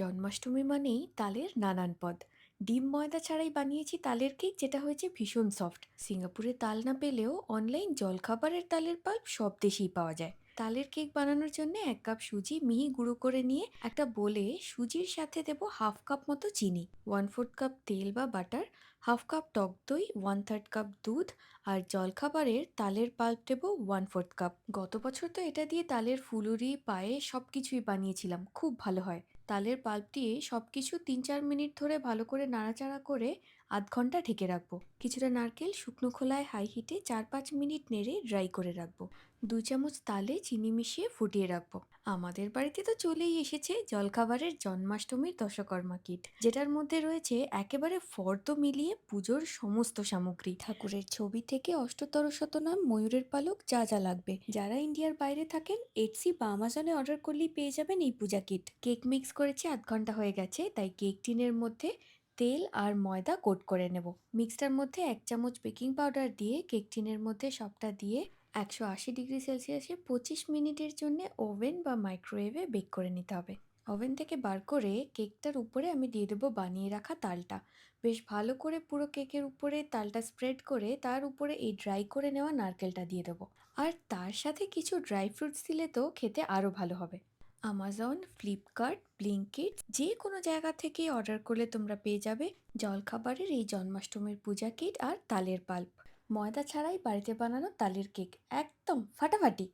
জন্মাষ্টমী মানেই তালের নানান পদ। ডিম ময়দা ছাড়াই বানিয়েছি তালের কেক, যেটা হয়েছে ভীষণ সফট। সিঙ্গাপুরে তাল না পেলেও অনলাইন জলখাবারের তালের পাল্প সব দেশেই পাওয়া যায়। তালের কেক বানানোর জন্য এক কাপ সুজি মিহি গুঁড়ো করে নিয়ে একটা বলে সুজির সাথে দেব হাফ কাপ মতো চিনি ওয়ান ফোর্থ কাপ তেল বা বাটার হাফ কাপ টক দই ওয়ান থার্ড কাপ দুধ আর জলখাবারের তালের পাল্প দেব ওয়ান ফোর্থ কাপ গত বছর তো এটা দিয়ে তালের ফুলুরি পায়ে সব কিছুই বানিয়েছিলাম, খুব ভালো হয়। তালের পাল্প দিয়ে সব কিছু তিন চার মিনিট ধরে ভালো করে নাড়াচাড়া করে আধ ঘণ্টা ঢেকে রাখব। কিছুটা নারকেল শুকনো খোলায় হাই হিটে চার পাঁচ মিনিট নেড়ে ড্রাই করে রাখব। দু চামচ তালে চিনি মিশিয়ে ফুটিয়ে রাখব। আমাদের বাড়িতে তো চলেই এসেছে জলখাবারের জন্মাষ্টমীর দশকর্মা কিট, যেটার মধ্যে রয়েছে একেবারে ফর্দ মিলিয়ে পুজোর সমস্ত সামগ্রী। ঠাকুরের ছবি থেকে অষ্টতর শতনাম ময়ূরের পালক যা যা লাগবে। যারা ইন্ডিয়ার বাইরে থাকেন, এটসি বা আমাজনে অর্ডার করলেই পেয়ে যাবেন এই পূজা কিট। কেক মিক্স করেছি, আধ ঘণ্টা হয়ে গেছে, তাই কেক টিনের মধ্যে তেল আর ময়দা কোট করে নেব। মিক্সটার মধ্যে এক চামচ বেকিং পাউডার দিয়ে কেক টিনের মধ্যে সবটা দিয়ে একশো আশি ডিগ্রি সেলসিয়াসে পঁচিশ মিনিটের জন্য ওভেন বা মাইক্রোওয়েভে বেক করে নিতে হবে। ওভেন থেকে বার করে কেকটার উপরে আমি দিয়ে দেবো বানিয়ে রাখা তালটা। বেশ ভালো করে পুরো কেকের উপরে তালটা স্প্রেড করে তার উপরে এই ড্রাই করে নেওয়া নারকেলটা দিয়ে দেবো। আর তার সাথে কিছু ড্রাই ফ্রুটস দিলে তো খেতে আরও ভালো হবে। আমাজন, ফ্লিপকার্ট ব্লিঙ্কিট যে কোনো জায়গা থেকে অর্ডার করলে তোমরা পেয়ে যাবে জলখাবারের এই জন্মাষ্টমীর পূজা কিট আর তালের পাল্প ময়দা ছাড়াই বাড়িতে বানানো তালের কেক। একদম ফাটাফাটি।